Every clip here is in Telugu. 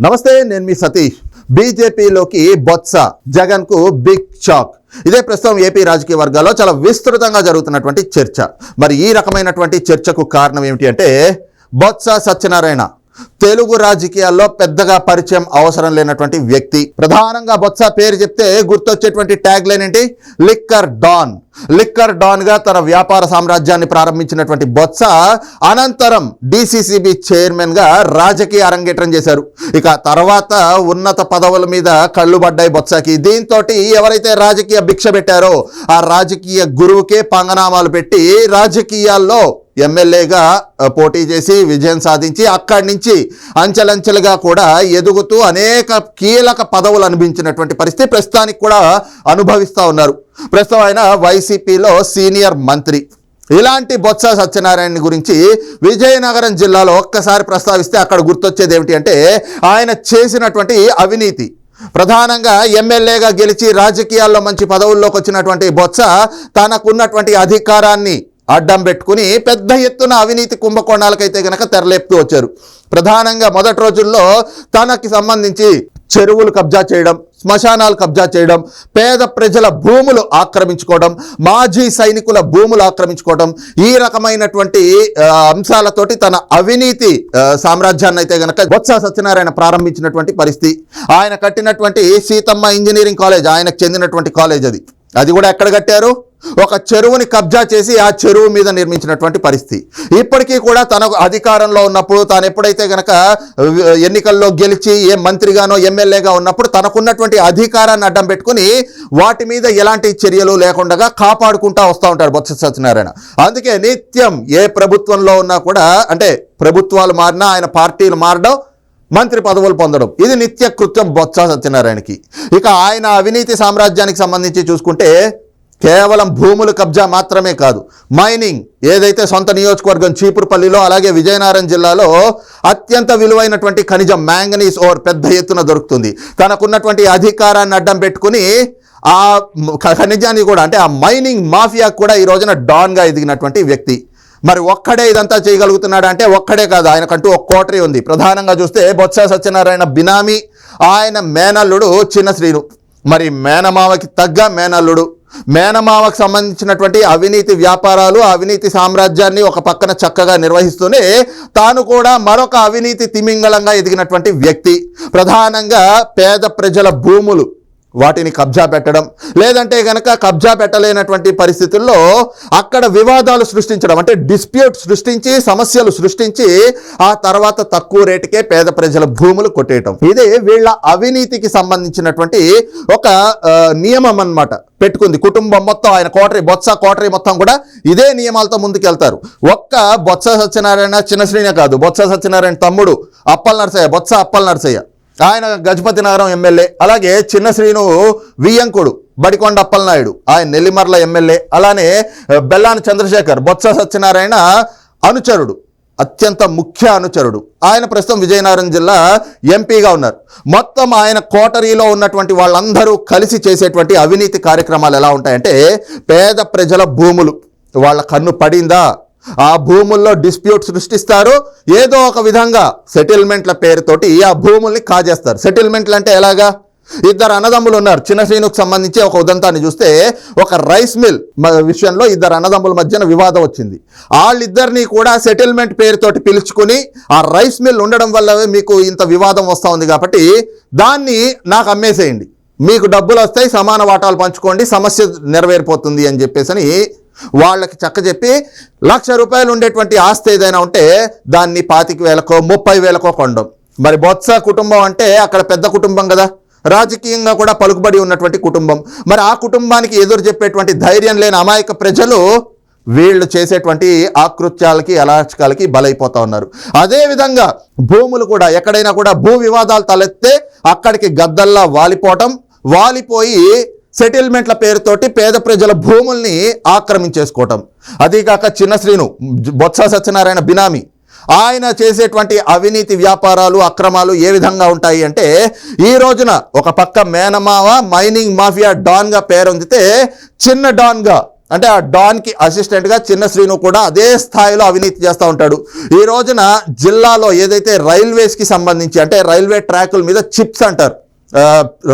నమస్తే నేను మీ సతీష్. బీజేపీలోకి బొత్స జగన్కు బిగ్ షాక్ ఇదే ప్రస్తుతం ఏపీ రాజకీయ వర్గాల్లో చాలా విస్తృతంగా జరుగుతున్నటువంటి చర్చ. మరి ఈ రకమైనటువంటి చర్చకు కారణం ఏమిటి అంటే బొత్స సత్యనారాయణ. తెలుగు రాజకీయాల్లో పెద్దగా పరిచయం అవసరం లేనటువంటి వ్యక్తి. ప్రధానంగా బొత్స పేరు చెప్తే గుర్తొచ్చేటువంటి ట్యాగ్ లైన్ ఏంటి? Liquor don. లిక్కర్ డాన్గా తన వ్యాపార సామ్రాజ్యాన్ని ప్రారంభించినటువంటి బొత్స అనంతరం డిసిసిబి చైర్మన్గా రాజకీయ అరంగేట్రం చేశారు. ఇక తర్వాత ఉన్నత పదవుల మీద కళ్ళు పడ్డాయి బొత్సకి. దీంతో ఎవరైతే రాజకీయ భిక్ష పెట్టారో ఆ రాజకీయ గురువుకే పంగనామాలు పెట్టి రాజకీయాల్లో ఎమ్మెల్యేగా పోటీ చేసి విజయం సాధించి అక్కడి నుంచి అంచెలంచెలుగా కూడా ఎదుగుతూ అనేక కీలక పదవులు అనిపించినటువంటి పరిస్థితి ప్రస్తుతానికి కూడా అనుభవిస్తూ ఉన్నారు. ప్రస్తుతం ఆయన వైసీపీలో సీనియర్ మంత్రి. ఇలాంటి బొత్స సత్యనారాయణ గురించి విజయనగరం జిల్లాలో ఒక్కసారి ప్రస్తావిస్తే అక్కడ గుర్తొచ్చేది ఏమిటి అంటే ఆయన చేసినటువంటి అవినీతి. ప్రధానంగా ఎమ్మెల్యేగా గెలిచి రాజకీయాల్లో మంచి పదవుల్లోకి వచ్చినటువంటి బొత్స తనకున్నటువంటి అధికారాన్ని అడ్డం పెట్టుకుని పెద్ద ఎత్తున అవినీతి కుంభకోణాలకైతే గనక తెరలేపుతూ వచ్చారు. ప్రధానంగా మొదటి రోజుల్లో తనకి సంబంధించి చెరువులు కబ్జా చేయడం శ్మశానాలు కబ్జా చేయడం పేద ప్రజల భూములు ఆక్రమించుకోవడం మాజీ సైనికుల భూములు ఆక్రమించుకోవడం ఈ రకమైనటువంటి అంశాలతోటి తన అవినీతి సామ్రాజ్యాన్ని అయితే గనక బొత్స సత్యనారాయణ ప్రారంభించినటువంటి పరిస్థితి. ఆయన కట్టినటువంటి సీతమ్మ ఇంజనీరింగ్ కాలేజ్ ఆయనకు చెందినటువంటి కాలేజ్ అది. అది కూడా ఎక్కడ కట్టారు? ఒక చెరువుని కబ్జా చేసి ఆ చెరువు మీద నిర్మించినటువంటి పరిస్థితి. ఇప్పటికీ కూడా తనకు అధికారంలో ఉన్నప్పుడు తాను ఎప్పుడైతే గనక ఎన్నికల్లో గెలిచి ఏ మంత్రిగానో ఎమ్మెల్యేగా ఉన్నప్పుడు తనకున్నటువంటి అధికారాన్ని అడ్డం పెట్టుకుని వాటి మీద ఎలాంటి చర్యలు లేకుండా కాపాడుకుంటా వస్తూ ఉంటారు బొత్స సత్యనారాయణ. అందుకే నిత్యం ఏ ప్రభుత్వంలో ఉన్నా కూడా అంటే ప్రభుత్వాలు మారినా ఆయన పార్టీలు మారడం మంత్రి పదవులు పొందడం. ఇది నిత్య కృత్యం బొత్స సత్యనారాయణకి. ఇక ఆయన అవినీతి సామ్రాజ్యానికి సంబంధించి చూసుకుంటే కేవలం భూముల కబ్జా మాత్రమే కాదు. మైనింగ్ ఏదైతే సొంత నియోజకవర్గం చీపురుపల్లిలో అలాగే విజయనగరం జిల్లాలో అత్యంత విలువైనటువంటి ఖనిజం మ్యాంగనీస్ ఓర్ పెద్ద ఎత్తున దొరుకుతుంది. తనకున్నటువంటి అధికారాన్ని అడ్డం పెట్టుకుని ఆ ఖ- ఖనిజాన్ని కూడా అంటే ఆ మైనింగ్ మాఫియా కూడా ఈ రోజున డాన్గా ఎదిగినటువంటి వ్యక్తి. మరి ఒక్కడే ఇదంతా చేయగలుగుతున్నాడు అంటే ఒక్కడే కాదు. ఆయనకంటూ ఒక కోటరీ ఉంది. ప్రధానంగా చూస్తే బొత్స సత్యనారాయణ బినామీ. ఆయన మేనల్లుడు చిన్న శ్రీను. మరి మేనమావకి తగ్గ మేనల్లుడు. మేనమావకు సంబంధించినటువంటి అవినీతి వ్యాపారాలు అవినీతి సామ్రాజ్యాన్ని ఒక పక్కన చక్కగా నిర్వహిస్తూనే తాను కూడా మరొక అవినీతి తిమింగళంగా ఎదిగినటువంటి వ్యక్తి. ప్రధానంగా పేద ప్రజల భూములు. వాటిని కబ్జా పెట్టడం లేదంటే గనక కబ్జా పెట్టలేనటువంటి పరిస్థితుల్లో అక్కడ వివాదాలు సృష్టించడం అంటే డిస్ప్యూట్ సృష్టించి సమస్యలు సృష్టించి ఆ తర్వాత తక్కువ రేటుకే పేద ప్రజల భూములు కొట్టేయటం. ఇది వీళ్ళ అవినీతికి సంబంధించినటువంటి ఒక నియమం అన్నమాట. పెట్టుకుంది కుటుంబం మొత్తం ఆయన కోటరీ బొత్స కోటరీ మొత్తం కూడా ఇదే నియమాలతో ముందుకెళ్తారు. ఒక్క బొత్స సత్యనారాయణ చిన్న శ్రీనే కాదు బొత్స సత్యనారాయణ తమ్ముడు అప్పల్ నరసయ్య బొత్స అప్పల్ నరసయ్య ఆయన గజపతి నగరం ఎమ్మెల్యే అలాగే చిన్న శ్రీను వియ్యంకుడు బడికొండ అప్పలనాయుడు ఆయన నెల్లిమర్ల ఎమ్మెల్యే అలానే బెల్లాని చంద్రశేఖర్ బొత్స సత్యనారాయణ అనుచరుడు అత్యంత ముఖ్య అనుచరుడు. ఆయన ప్రస్తుతం విజయనగరం జిల్లా ఎంపీగా ఉన్నారు. మొత్తం ఆయన కోటరీలో ఉన్నటువంటి వాళ్ళందరూ కలిసి చేసేటువంటి అవినీతి కార్యక్రమాలు ఎలా ఉంటాయంటే పేద ప్రజల భూములు వాళ్ళ కన్ను పడిందా? ఆ భూముల్లో డిస్ప్యూట్ సృష్టిస్తారు. ఏదో ఒక విధంగా సెటిల్మెంట్ల పేరుతోటి ఆ భూముల్ని కాజేస్తారు. సెటిల్మెంట్లు అంటే ఎలాగా? ఇద్దరు అన్నదమ్ములు ఉన్నారు. చిన్న శ్రీనుకు సంబంధించి ఒక ఉదంతాన్ని చూస్తే ఒక రైస్ మిల్ విషయంలో ఇద్దరు అన్నదమ్ముల మధ్యన వివాదం వచ్చింది. వాళ్ళిద్దరిని కూడా సెటిల్మెంట్ పేరుతోటి పిలుచుకుని ఆ రైస్ మిల్ ఉండడం వల్ల మీకు ఇంత వివాదం వస్తూ ఉంది కాబట్టి దాన్ని నాకు అమ్మేసేయండి. మీకు డబ్బులు వస్తాయి సమాన వాటాలు పంచుకోండి సమస్య నెరవేరిపోతుంది అని చెప్పేసి వాళ్ళకి చక్క చెప్పి లక్ష రూపాయలు ఉండేటువంటి ఆస్తి ఏదైనా ఉంటే దాన్ని పాతిక వేలకో ముప్పై వేలకో కొండం మరి బొత్స కుటుంబం అంటే అక్కడ పెద్ద కుటుంబం కదా. రాజకీయంగా కూడా పలుకుబడి ఉన్నటువంటి కుటుంబం. మరి ఆ కుటుంబానికి ఎదురు చెప్పేటువంటి ధైర్యం లేని అమాయక ప్రజలు వీళ్ళు చేసేటువంటి ఆకృత్యాలకి అలాచకాలకి బలైపోతా ఉన్నారు. అదేవిధంగా భూములు కూడా ఎక్కడైనా కూడా భూ వివాదాలు తలెత్తే అక్కడికి గద్దల్లా వాలిపోవటం వాలిపోయి సెటిల్మెంట్ల పేరుతోటి పేద ప్రజల భూముల్ని ఆక్రమించేసుకోవటం. అదీకాక చిన్న శ్రీను బొత్స సత్యనారాయణ బినామీ. ఆయన చేసేటువంటి అవినీతి వ్యాపారాలు అక్రమాలు ఏ విధంగా ఉంటాయి అంటే ఈ రోజున ఒక పక్క మేనమావ మైనింగ్ మాఫియా డాన్గా పేరొందితే చిన్న డాన్గా అంటే ఆ డాన్కి అసిస్టెంట్గా చిన్న శ్రీను కూడా అదే స్థాయిలో అవినీతి చేస్తూ ఉంటాడు. ఈ రోజున జిల్లాలో ఏదైతే రైల్వేస్కి సంబంధించి అంటే రైల్వే ట్రాకుల మీద చిప్స్ అంటారు.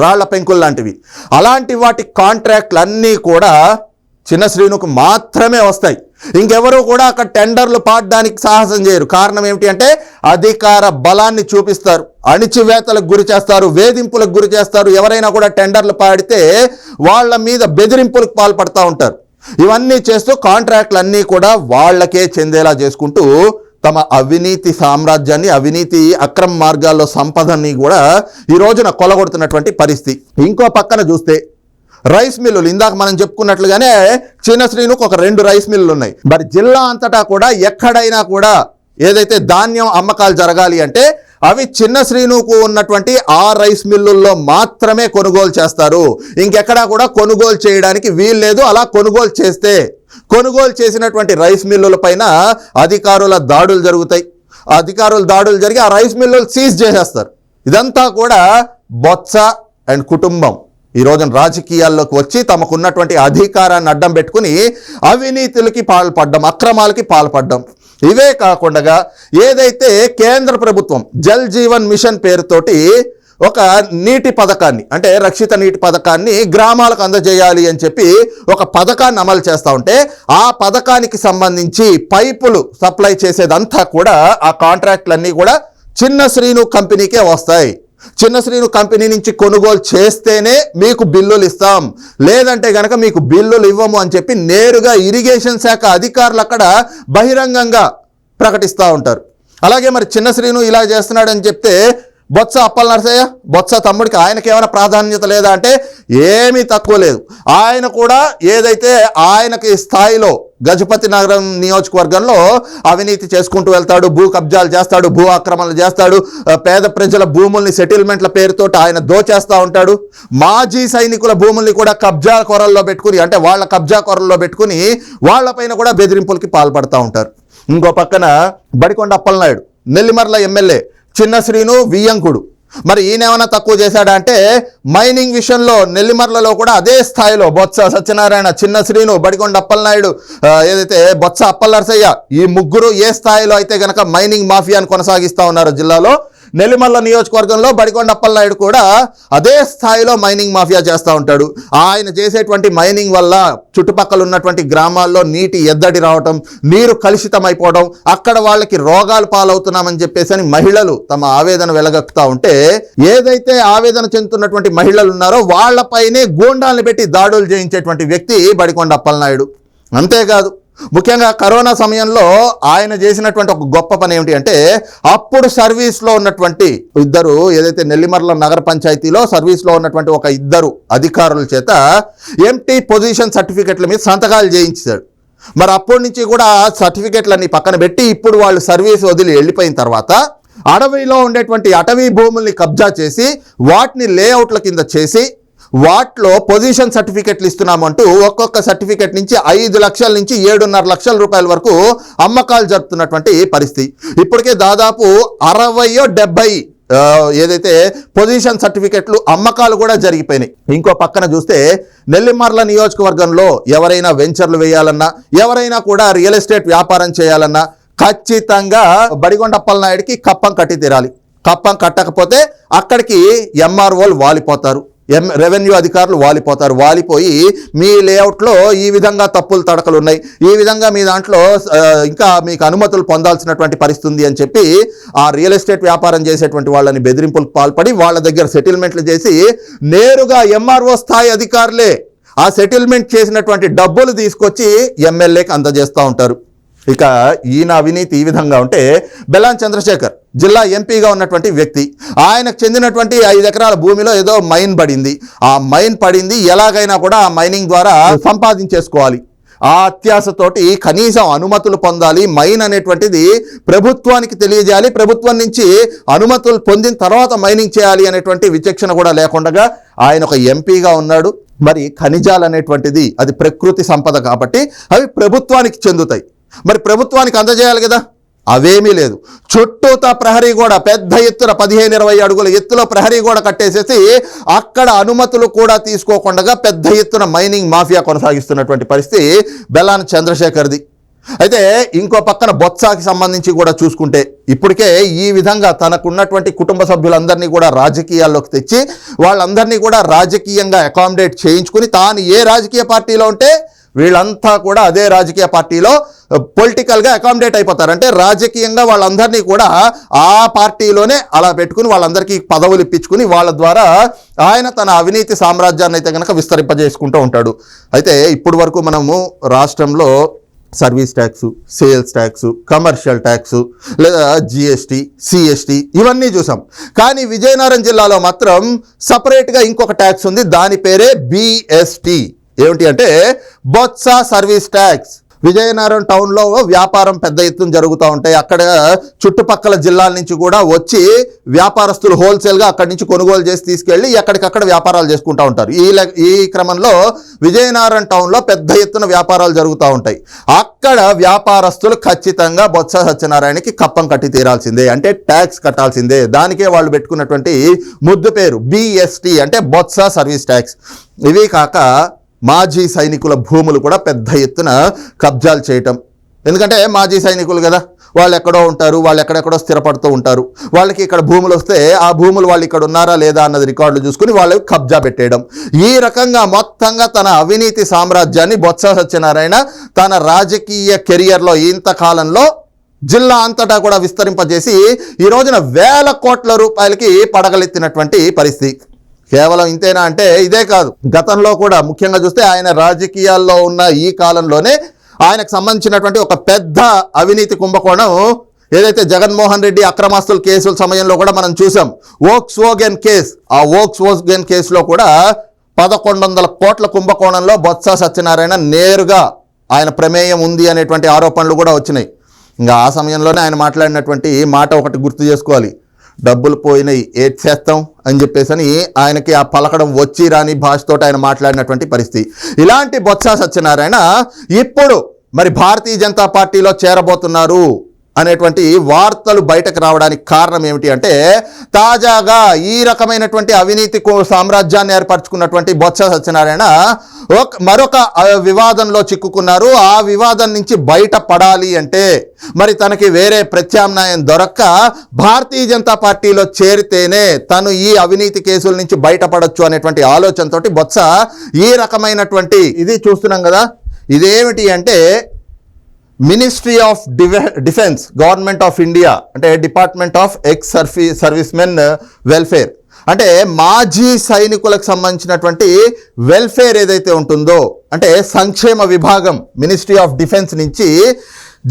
రాళ్ళ పెంకులు లాంటివి. అలాంటి వాటి కాంట్రాక్ట్లు అన్నీ కూడా చిన్న శ్రీనుకు మాత్రమే వస్తాయి. ఇంకెవరూ కూడా అక్కడ టెండర్లు పాడడానికి సాహసం చేయరు. కారణం ఏమిటి అంటే అధికార బలాన్ని చూపిస్తారు. అణిచివేతలకు గురి చేస్తారు వేధింపులకు గురి చేస్తారు. ఎవరైనా కూడా టెండర్లు పాడితే వాళ్ళ మీద బెదిరింపులకు పాల్పడతా ఉంటారు. ఇవన్నీ చేస్తూ కాంట్రాక్ట్లు అన్నీ కూడా వాళ్ళకే చెందేలా చేసుకుంటూ తమ అవినీతి సామ్రాజ్యాన్ని అవినీతి అక్రమ మార్గాల్లో సంపదని కూడా ఈ రోజున కొలగొడుతున్నటువంటి పరిస్థితి. ఇంకో పక్కన చూస్తే రైస్ మిల్లులు ఇందాక మనం చెప్పుకున్నట్లుగానే చిన్న శ్రీనుకు ఒక రెండు రైస్ మిల్లులు ఉన్నాయి. మరి జిల్లా అంతటా కూడా ఎక్కడైనా కూడా ఏదైతే ధాన్యం అమ్మకాలు జరగాలి అంటే అవి చిన్న శ్రీనుకు ఉన్నటువంటి ఆ రైస్ మిల్లుల్లో మాత్రమే కొనుగోలు చేస్తారు. ఇంకెక్కడా కూడా కొనుగోలు చేయడానికి వీలు లేదు. అలా కొనుగోలు చేస్తే కొనుగోలు చేసినటువంటి రైస్ మిల్లుల పైన అధికారుల దాడులు జరుగుతాయి. అధికారుల దాడులు జరిగి ఆ రైస్ మిల్లులు సీజ్ చేసేస్తారు. ఇదంతా కూడా బొత్స అండ్ కుటుంబం ఈ రోజున రాజకీయాల్లోకి వచ్చి తమకున్నటువంటి అధికారాన్ని అడ్డం పెట్టుకుని అవినీతులకి పాల్పడ్డం అక్రమాలకి పాల్పడ్డం. ఇవే కాకుండా ఏదైతే కేంద్ర ప్రభుత్వం జల్ జీవన్ మిషన్ పేరుతోటి ఒక నీటి పథకాన్ని అంటే రక్షిత నీటి పథకాన్ని గ్రామాలకు అందజేయాలి అని చెప్పి ఒక పథకాన్ని అమలు చేస్తూ ఉంటే ఆ పథకానికి సంబంధించి పైపులు సప్లై చేసేదంతా కూడా ఆ కాంట్రాక్ట్లన్నీ కూడా చిన్న శ్రీను కంపెనీకే వస్తాయి. చిన్న శ్రీను కంపెనీ నుంచి కొనుగోలు చేస్తేనే మీకు బిల్లులు ఇస్తాం. లేదంటే గనక మీకు బిల్లులు ఇవ్వము అని చెప్పి నేరుగా ఇరిగేషన్ శాఖ అధికారులు అక్కడ బహిరంగంగా ప్రకటిస్తూ ఉంటారు. అలాగే మరి చిన్న శ్రీను ఇలా చేస్తున్నాడని చెప్తే బొత్స అప్పల నరసయ్య బొత్స తమ్ముడికి ఆయనకి ఏమైనా ప్రాధాన్యత లేదా అంటే ఏమీ తక్కువ లేదు. ఆయన కూడా ఏదైతే ఆయనకి స్థాయిలో గజపతి నగరం నియోజకవర్గంలో అవినీతి చేసుకుంటూ వెళ్తాడు భూ కబ్జాలు చేస్తాడు భూ ఆక్రమణలు చేస్తాడు పేద ప్రజల భూముల్ని సెటిల్మెంట్ల పేరుతో ఆయన దోచేస్తూ ఉంటాడు. మాజీ సైనికుల భూముల్ని కూడా కబ్జా కొరల్లో పెట్టుకుని అంటే వాళ్ళ కబ్జా కొరల్లో పెట్టుకుని వాళ్ళపైన కూడా బెదిరింపులకి పాల్పడుతూ ఉంటారు. ఇంకో పక్కన బడికొండ అప్పలనాయుడు నెల్లిమర్ల ఎమ్మెల్యే చిన్న శ్రీను వియ్యంకుడు. మరి ఈయనేమైనా తక్కువ చేశాడా అంటే మైనింగ్ విషయంలో నెల్లిమర్లలో కూడా అదే స్థాయిలో బొత్స సత్యనారాయణ చిన్న శ్రీను బడికొండ అప్పలనాయుడు ఏదైతే బొత్స అప్పలనరసయ్య ఈ ముగ్గురు ఏ స్థాయిలో అయితే గనక మైనింగ్ మాఫియాను కొనసాగిస్తా ఉన్నారో జిల్లాలో నెల్లిమల్ల నియోజకవర్గంలో బడికొండప్పలనాయుడు కూడా అదే స్థాయిలో మైనింగ్ మాఫియా చేస్తూ ఉంటాడు. ఆయన చేసేటువంటి మైనింగ్ వల్ల చుట్టుపక్కల ఉన్నటువంటి గ్రామాల్లో నీటి ఎద్దడి రావటం నీరు కలుషితమైపోవడం అక్కడ వాళ్ళకి రోగాలు పాలవుతున్నామని చెప్పేసి అని మహిళలు తమ ఆవేదన వెలగక్కుతా ఉంటే ఏదైతే ఆవేదన చెందుతున్నటువంటి మహిళలు ఉన్నారో వాళ్ళపైనే గూండాలను పెట్టి దాడులు చేయించేటువంటి వ్యక్తి బడికొండ అప్పలనాయుడు అంతేకాదు ముఖ్యంగా కరోనా సమయంలో ఆయన చేసినటువంటి ఒక గొప్ప పని ఏమిటి అంటే అప్పుడు సర్వీస్లో ఉన్నటువంటి ఇద్దరు ఏదైతే నెల్లిమర్ల నగర పంచాయతీలో సర్వీస్లో ఉన్నటువంటి ఒక ఇద్దరు అధికారుల చేత ఎంటీ పొజిషన్ సర్టిఫికెట్ల మీద సంతకాలు చేయించాడు మరి అప్పటి నుంచి కూడా సర్టిఫికెట్లన్నీ పక్కన పెట్టి ఇప్పుడు వాళ్ళు సర్వీస్ వదిలి వెళ్ళిపోయిన తర్వాత అడవిలో ఉండేటువంటి అటవీ భూముల్ని కబ్జా చేసి వాటిని లేఅవుట్ల కింద చేసి వాటిలో పొజిషన్ సర్టిఫికెట్లు ఇస్తున్నామంటూ ఒక్కొక్క సర్టిఫికెట్ నుంచి ఐదు లక్షల నుంచి ఏడున్నర లక్షల రూపాయల వరకు అమ్మకాలు జరుపుతున్నటువంటి పరిస్థితి. ఇప్పటికే దాదాపు అరవయో డెబ్బై ఏదైతే పొజిషన్ సర్టిఫికెట్లు అమ్మకాలు కూడా జరిగిపోయినాయి. ఇంకో పక్కన చూస్తే నెల్లిమర్ల నియోజకవర్గంలో ఎవరైనా వెంచర్లు వేయాలన్నా ఎవరైనా కూడా రియల్ ఎస్టేట్ వ్యాపారం చేయాలన్నా ఖచ్చితంగా బడిగొండప్పల నాయుడికి కప్పం కట్టి తీరాలి. కప్పం కట్టకపోతే అక్కడికి ఎంఆర్ఓలు వాలిపోతారు. ఎం రెవెన్యూ అధికారులు వాలిపోతారు. వాలిపోయి మీ లేఅవుట్లో ఈ విధంగా తప్పులు తడకలు ఉన్నాయి. ఈ విధంగా మీ దాంట్లో ఇంకా మీకు అనుమతులు పొందాల్సినటువంటి పరిస్థితి ఉంది అని చెప్పి ఆ రియల్ ఎస్టేట్ వ్యాపారం చేసేటువంటి వాళ్ళని బెదిరింపులకు పాల్పడి వాళ్ళ దగ్గర సెటిల్మెంట్లు చేసి నేరుగా ఎంఆర్ఓ స్థాయి అధికారులే ఆ సెటిల్మెంట్ చేసినటువంటి డబ్బులు తీసుకొచ్చి ఎమ్మెల్యేకి అందజేస్తూ ఉంటారు. ఇక ఈయన అవినీతి ఈ విధంగా ఉంటే బెల్లాన్ చంద్రశేఖర్ జిల్లా ఎంపీగా ఉన్నటువంటి వ్యక్తి ఆయనకు చెందినటువంటి ఐదు ఎకరాల భూమిలో ఏదో మైన్ పడింది. ఆ మైన్ పడింది ఎలాగైనా కూడా ఆ మైనింగ్ ద్వారా సంపాదించేసుకోవాలి. ఆ అత్యాశతోటి కనీసం అనుమతులు పొందాలి. మైన్ అనేటువంటిది ప్రభుత్వానికి తెలియజేయాలి. ప్రభుత్వం నుంచి అనుమతులు పొందిన తర్వాత మైనింగ్ చేయాలి అనేటువంటి విచక్షణ కూడా లేకుండా ఆయన ఒక ఎంపీగా ఉన్నాడు. మరి ఖనిజాలు అనేటువంటిది అది ప్రకృతి సంపద కాబట్టి అవి ప్రభుత్వానికి చెందుతాయి. మరి ప్రభుత్వానికి అందజేయాలి కదా? అవేమీ లేదు. చుట్టూతా ప్రహరీ గోడ పెద్ద ఎత్తున పదిహేను ఇరవై అడుగుల ఎత్తులో ప్రహరీ గోడ కట్టేసేసి అక్కడ అనుమతులు కూడా తీసుకోకుండా పెద్ద ఎత్తున మైనింగ్ మాఫియా కొనసాగిస్తున్నటువంటి పరిస్థితి బెల్లాన చంద్రశేఖర్ది. అయితే ఇంకో పక్కన బొత్సాకి సంబంధించి కూడా చూసుకుంటే ఇప్పటికే ఈ విధంగా తనకున్నటువంటి కుటుంబ సభ్యులందరినీ కూడా రాజకీయాల్లోకి తెచ్చి వాళ్ళందరినీ కూడా రాజకీయంగా అకామిడేట్ చేయించుకుని తాను ఏ రాజకీయ పార్టీలో ఉంటే వీళ్ళంతా కూడా అదే రాజకీయ పార్టీలో పొలిటికల్గా అకామిడేట్ అయిపోతారు. అంటే రాజకీయంగా వాళ్ళందరినీ కూడా ఆ పార్టీలోనే అలా పెట్టుకుని వాళ్ళందరికీ పదవులు ఇప్పించుకుని వాళ్ళ ద్వారా ఆయన తన అవినీతి సామ్రాజ్యాన్ని అయితే కనుక విస్తరింపజేసుకుంటూ ఉంటాడు. అయితే ఇప్పటి వరకు మనము రాష్ట్రంలో service tax sales tax commercial tax లేదా జిఎస్టీ సిఎస్టీ ఇవన్నీ చూసాం. కానీ విజయనగరం జిల్లాలో మాత్రం సపరేట్గా ఇంకొక ట్యాక్స్ ఉంది. దాని పేరే బిఎస్టీ ఏమిటి అంటే బొత్స సర్వీస్ ట్యాక్స్. విజయనగరం టౌన్లో వ్యాపారం పెద్ద ఎత్తున జరుగుతూ ఉంటాయి. అక్కడ చుట్టుపక్కల జిల్లాల నుంచి కూడా వచ్చి వ్యాపారస్తులు హోల్సేల్గా అక్కడి నుంచి కొనుగోలు చేసి తీసుకెళ్ళి ఎక్కడికక్కడ వ్యాపారాలు చేసుకుంటూ ఉంటారు. ఈ ఈ క్రమంలో విజయనగరం టౌన్లో పెద్ద ఎత్తున వ్యాపారాలు జరుగుతూ ఉంటాయి. అక్కడ వ్యాపారస్తులు ఖచ్చితంగా బొత్స సత్యనారాయణకి కప్పం కట్టి తీరాల్సిందే. అంటే ట్యాక్స్ కట్టాల్సిందే. దానికే వాళ్ళు పెట్టుకున్నటువంటి ముద్దు పేరు బిఎస్టీ అంటే బొత్స సర్వీస్ ట్యాక్స్. ఇవి కాక మాజీ సైనికుల భూములు కూడా పెద్ద ఎత్తున కబ్జాలు చేయటం. ఎందుకంటే మాజీ సైనికులు కదా వాళ్ళు ఎక్కడో ఉంటారు వాళ్ళు ఎక్కడెక్కడో స్థిరపడుతూ ఉంటారు. వాళ్ళకి ఇక్కడ భూములు వస్తే ఆ భూములు వాళ్ళు ఇక్కడ ఉన్నారా లేదా అన్నది రికార్డులు చూసుకుని వాళ్ళు కబ్జా పెట్టేయడం. ఈ రకంగా మొత్తంగా తన అవినీతి సామ్రాజ్యాన్ని బొత్స సత్యనారాయణ తన రాజకీయ కెరియర్లో ఇంతకాలంలో జిల్లా అంతటా కూడా విస్తరింపజేసి ఈ రోజున వేల కోట్ల రూపాయలకి పడగలెత్తినటువంటి పరిస్థితి. కేవలం ఇంతేనా అంటే ఇదే కాదు. గతంలో కూడా ముఖ్యంగా చూస్తే ఆయన రాజకీయాల్లో ఉన్న ఈ కాలంలోనే ఆయనకు సంబంధించినటువంటి ఒక పెద్ద అవినీతి కుంభకోణం ఏదైతే జగన్మోహన్ రెడ్డి అక్రమాస్తుల కేసుల సమయంలో కూడా మనం చూసాం. ఓక్స్ వోగెన్ కేస్ ఆ ఓక్స్ వోగెన్ కేసులో కూడా పదకొండు వందల కోట్ల కుంభకోణంలో బొత్స సత్యనారాయణ నేరుగా ఆయన ప్రమేయం ఉంది అనేటువంటి ఆరోపణలు కూడా వచ్చినాయి. ఇంకా ఆ సమయంలోనే ఆయన మాట్లాడినటువంటి మాట ఒకటి గుర్తు చేసుకోవాలి. డబ్బులు పోయినాయి ఏడ్ చేస్తాం అని చెప్పేసి అని ఆయనకి ఆ పలకడం వచ్చి రాని భాషతో ఆయన మాట్లాడినటువంటి పరిస్థితి. ఇలాంటి బొత్స సత్యనారాయణ ఇప్పుడు మరి భారతీయ జనతా పార్టీలో చేరబోతున్నారు. అనేటువంటి వార్తలు బయటకు రావడానికి కారణం ఏమిటి అంటే తాజాగా ఈ రకమైనటువంటి అవినీతి కో- సామ్రాజ్యాన్ని ఏర్పరచుకున్నటువంటి బొత్స సత్యనారాయణ ఒక మరొక వివాదంలో చిక్కుకున్నారు. ఆ వివాదం నుంచి బయటపడాలి అంటే మరి తనకి వేరే ప్రత్యామ్నాయం దొరక్క భారతీయ జనతా పార్టీలో చేరితేనే తను ఈ అవినీతి కేసుల నుంచి బయటపడొచ్చు అనేటువంటి ఆలోచనతోటి బొత్స ఈ రకమైనటువంటి ఇది చూస్తున్నాం కదా ఇదేమిటి అంటే ministry of defence government of India అంటే department of ex servi servicemen welfare అంటే మాజీ సైనికులకు సంబంధించినటువంటి వెల్ఫేర్ ఏదైతే ఉంటుందో అంటే సంక్షేమ విభాగం మినిస్ట్రీ ఆఫ్ డిఫెన్స్ నుంచి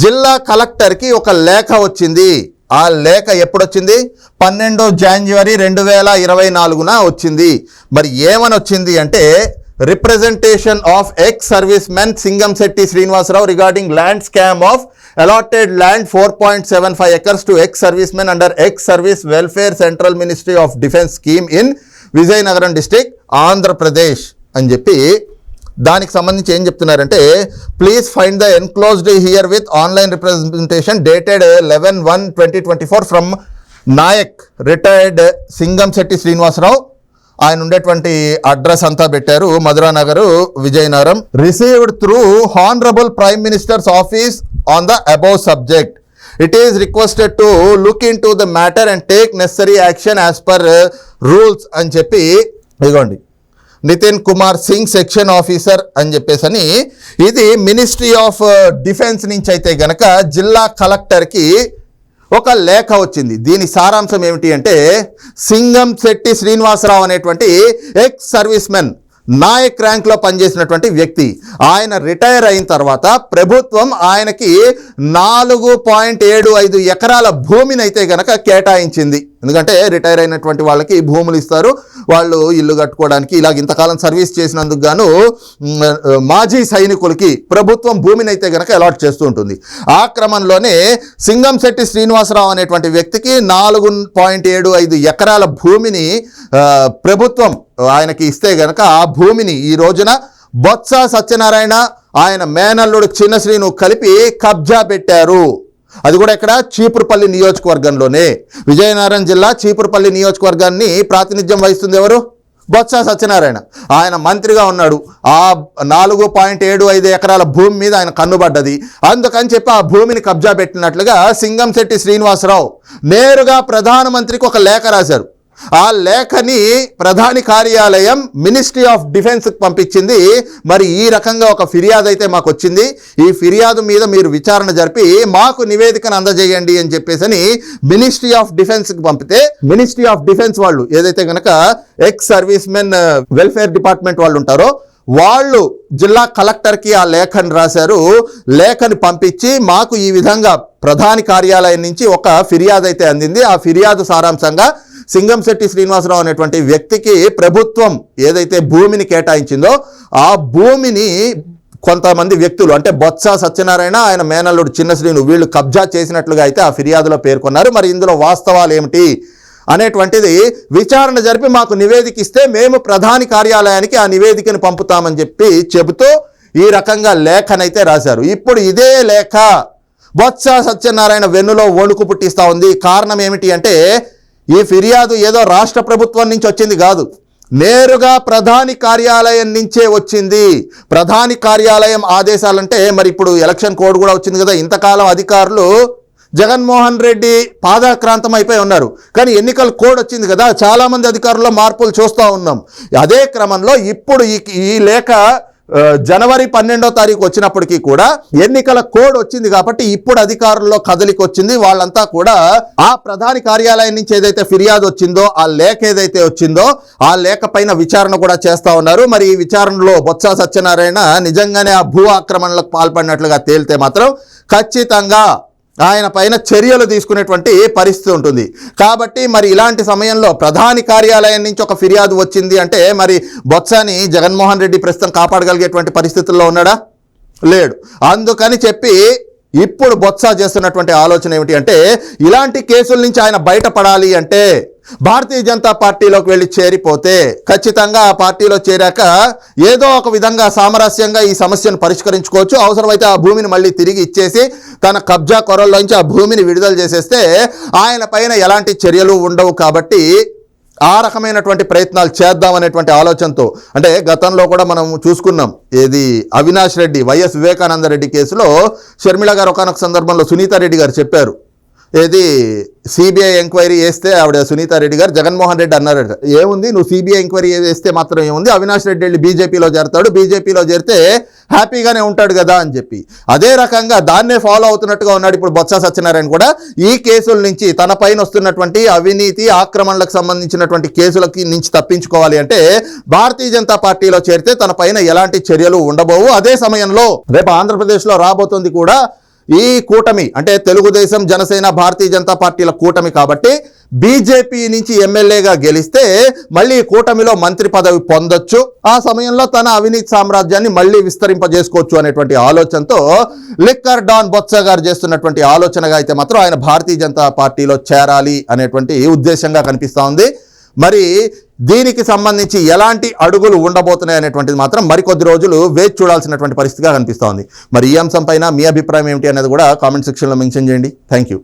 జిల్లా కలెక్టర్కి ఒక లేఖ వచ్చింది. ఆ లేఖ ఎప్పుడొచ్చింది? పన్నెండో జాన్యువరి రెండు వేల ఇరవై నాలుగున వచ్చింది. మరి ఏమని వచ్చింది అంటే representation of ex servicemen Singam Shetty Srinivasa Rao regarding land scam of allotted land four point seven five acres to ex servicemen under ex service welfare central ministry of defence scheme in Vizianagaram district Andhra Pradesh అని చెప్పి దానికి సంబంధించి ఏం చెప్తున్నారంటే please find the enclosed herewith online representation dated eleven one twenty twenty four from Naik retired Singam Shetty Srinivasa Rao ఆయన ఉండేటువంటి అడ్రస్ అంతా పెట్టారు. Madhuranagar Vizianagaram. Received through honourable prime minister's office on the above subject. It is requested to look into the matter and take necessary action as per rules అని చెప్పి ఇదిగోండి. నితిన్ కుమార్ సింగ్ సెక్షన్ ఆఫీసర్ అని చెప్పేసి ఇది మినిస్ట్రీ ఆఫ్ డిఫెన్స్ నుంచి అయితే గనక జిల్లా కలెక్టర్కి ఒక లేఖ వచ్చింది. దీని సారాంశం ఏమిటి అంటే సింగం శెట్టి శ్రీనివాసరావు అనేటువంటి ఎక్స్ సర్వీస్ మెన్ నాయక్ ర్యాంక్లో పనిచేసినటువంటి వ్యక్తి. ఆయన రిటైర్ అయిన తర్వాత ప్రభుత్వం ఆయనకి నాలుగు పాయింట్ ఏడు ఐదు ఎకరాల భూమిని అయితే గనక కేటాయించింది. ఎందుకంటే రిటైర్ అయినటువంటి వాళ్ళకి భూములు ఇస్తారు. వాళ్ళు ఇల్లు కట్టుకోవడానికి ఇలాగ ఇంతకాలం సర్వీస్ చేసినందుకు గాను మాజీ సైనికులకి ప్రభుత్వం భూమిని అయితే గనక అలాట్ చేస్తూ ఉంటుంది. ఆ క్రమంలోనే సింగంశెట్టి శ్రీనివాసరావు అనేటువంటి వ్యక్తికి నాలుగు పాయింట్ ఏడు ఐదు ఎకరాల భూమిని ప్రభుత్వం ఆయనకి ఇస్తే గనక ఆ భూమిని ఈ రోజున బొత్స సత్యనారాయణ ఆయన మేనల్లుడు చిన్న శ్రీను కలిపి కబ్జా పెట్టారు. అది కూడా ఇక్కడ చీపురుపల్లి నియోజకవర్గంలోనే. విజయనగరం జిల్లా చీపురుపల్లి నియోజకవర్గాన్ని ప్రాతినిధ్యం వహిస్తుంది ఎవరు? బొత్స సత్యనారాయణ. ఆయన మంత్రిగా ఉన్నాడు. ఆ నాలుగు పాయింట్ ఏడు ఐదు ఎకరాల భూమి మీద ఆయన కన్నుబడ్డది. అందుకని చెప్పి ఆ భూమిని కబ్జా పెట్టినట్లుగా సింగంశెట్టి శ్రీనివాసరావు నేరుగా ప్రధానమంత్రికి ఒక లేఖ రాశారు. ఆ లేఖని ప్రధాని కార్యాలయం మినిస్ట్రీ ఆఫ్ డిఫెన్స్కి పంపించింది. మరి ఈ రకంగా ఒక ఫిర్యాదు అయితే మాకు వచ్చింది ఈ ఫిర్యాదు మీద మీరు విచారణ జరిపి మాకు నివేదికను అందజేయండి అని చెప్పేసి మినిస్ట్రీ ఆఫ్ డిఫెన్స్కి పంపితే మినిస్ట్రీ ఆఫ్ డిఫెన్స్ వాళ్ళు ఏదైతే కనుక ex service men welfare department వాళ్ళు ఉంటారో వాళ్ళు జిల్లా కలెక్టర్కి ఆ లేఖను రాశారు. లేఖను పంపించి మాకు ఈ విధంగా ప్రధాని కార్యాలయం నుంచి ఒక ఫిర్యాదు అయితే అందింది. ఆ ఫిర్యాదు సారాంశంగా సింగంశెట్టి శ్రీనివాసరావు అనేటువంటి వ్యక్తికి ప్రభుత్వం ఏదైతే భూమిని కేటాయించిందో ఆ భూమిని కొంతమంది వ్యక్తులు అంటే బొత్స సత్యనారాయణ ఆయన మేనల్లుడు చిన్న శ్రీను వీళ్ళు కబ్జా చేసినట్లుగా అయితే ఆ ఫిర్యాదులో పేర్కొన్నారు. మరి ఇందులో వాస్తవాలు ఏమిటి అనేటువంటిది విచారణ జరిపి మాకు నివేదిక ఇస్తే మేము ప్రధాని కార్యాలయానికి ఆ నివేదికను పంపుతామని చెప్పి చెబుతూ ఈ రకంగా లేఖనైతే రాశారు. ఇప్పుడు ఇదే లేఖ బొత్స సత్యనారాయణ వెన్నులో వణుకు పుట్టిస్తూ ఉంది. కారణం ఏమిటి అంటే ఈ ఫిర్యాదు ఏదో రాష్ట్ర ప్రభుత్వం నుంచి వచ్చింది కాదు. నేరుగా ప్రధాని కార్యాలయం నుంచే వచ్చింది. ప్రధాని కార్యాలయం ఆదేశాలంటే మరి ఇప్పుడు ఎలక్షన్ కోడ్ కూడా వచ్చింది కదా. ఇంతకాలం అధికారులు జగన్మోహన్ రెడ్డి పాదాక్రాంతం అయిపోయి ఉన్నారు. కానీ ఎన్నికల కోడ్ వచ్చింది కదా. చాలామంది అధికారుల్లో మార్పులు చూస్తూ ఉన్నాం. అదే క్రమంలో ఇప్పుడు ఈ ఈ లేఖ జనవరి పన్నెండో తారీఖు వచ్చినప్పటికీ కూడా ఎన్నికల కోడ్ వచ్చింది కాబట్టి ఇప్పుడు అధికారుల్లో కదలికి వచ్చింది. వాళ్ళంతా కూడా ఆ ప్రధాని కార్యాలయం నుంచి ఏదైతే ఫిర్యాదు వచ్చిందో ఆ లేఖ ఏదైతే వచ్చిందో ఆ లేఖ పైన విచారణ కూడా చేస్తా ఉన్నారు. మరి ఈ విచారణలో బొత్స సత్యనారాయణ నిజంగానే ఆ భూ ఆక్రమణలకు పాల్పడినట్లుగా తేలితే మాత్రం ఖచ్చితంగా ఆయన పైన చర్యలు తీసుకునేటువంటి పరిస్థితి ఉంటుంది. కాబట్టి మరి ఇలాంటి సమయంలో ప్రధాని కార్యాలయం నుంచి ఒక ఫిర్యాదు వచ్చింది అంటే మరి బొత్సాని జగన్మోహన్ రెడ్డి ప్రస్తుతం కాపాడగలిగేటువంటి పరిస్థితుల్లో ఉన్నాడా? లేడు. అందుకని చెప్పి ఇప్పుడు బొత్స చేస్తున్నటువంటి ఆలోచన ఏమిటి అంటే ఇలాంటి కేసుల నుంచి ఆయన బయటపడాలి అంటే భారతీయ జనతా పార్టీలోకి వెళ్ళి చేరిపోతే ఖచ్చితంగా ఆ పార్టీలో చేరాక ఏదో ఒక విధంగా సామరస్యంగా ఈ సమస్యను పరిష్కరించుకోవచ్చు. అవసరమైతే ఆ భూమిని మళ్ళీ తిరిగి ఇచ్చేసి తన కబ్జా కొరల్లోంచి ఆ భూమిని విడుదల చేసేస్తే ఆయన పైన ఎలాంటి చర్యలు ఉండవు కాబట్టి ఆ రకమైనటువంటి ప్రయత్నాలు చేద్దామనేటువంటి ఆలోచనతో అంటే గతంలో కూడా మనం చూసుకున్నాం. ఏది అవినాష్ రెడ్డి వైఎస్ వివేకానంద రెడ్డి కేసులో షర్మిళ గారు ఒకనొక సందర్భంలో సునీతారెడ్డి గారు చెప్పారు. ఏది సిబిఐ ఎంక్వైరీ చేస్తే ఆవిడ సునీతారెడ్డి గారు జగన్మోహన్ రెడ్డి అన్నారు ఏముంది? నువ్వు సిబిఐ ఎంక్వైరీ చేస్తే మాత్రం ఏముంది? అవినాష్ రెడ్డి వెళ్ళి బీజేపీలో చేరతాడు. బీజేపీలో చేరితే హ్యాపీగానే ఉంటాడు కదా అని చెప్పి. అదే రకంగా దాన్నే ఫాలో అవుతున్నట్టుగా ఉన్నాడు ఇప్పుడు బొత్స సత్యనారాయణ కూడా. ఈ కేసుల నుంచి తన పైన వస్తున్నటువంటి అవినీతి ఆక్రమణలకు సంబంధించినటువంటి కేసులకి నుంచి తప్పించుకోవాలి అంటే భారతీయ జనతా పార్టీలో చేరితే తన పైన ఎలాంటి చర్యలు ఉండబోవు? అదే సమయంలో రేపు ఆంధ్రప్రదేశ్లో రాబోతుంది కూడా ఈ కూటమి అంటే తెలుగుదేశం జనసేన భారతీయ జనతా పార్టీల కూటమి కాబట్టి బీజేపీ నుంచి ఎమ్మెల్యేగా గెలిస్తే మళ్ళీ కూటమిలో మంత్రి పదవి పొందొచ్చు. ఆ సమయంలో తన అవినీతి సామ్రాజ్యాన్ని మళ్ళీ విస్తరింపజేసుకోవచ్చు అనేటువంటి ఆలోచనతో లిక్కర్ డాన్ బొత్స గారు చేస్తున్నటువంటి ఆలోచనగా అయితే మాత్రం ఆయన భారతీయ జనతా పార్టీలో చేరాలి అనేటువంటి ఉద్దేశంగా కనిపిస్తూ ఉంది. మరి దీనికి సంబంధించి ఎలాంటి అడుగులు ఉండబోతున్నాయి అనేటువంటిది మాత్రం మరికొద్ది రోజులు వేచి చూడాల్సినటువంటి పరిస్థితిగా కనిపిస్తోంది. మరి ఈ అంశం పైన మీ అభిప్రాయం ఏమిటి అనేది కూడా కామెంట్ సెక్షన్లో మెన్షన్ చేయండి. Thank you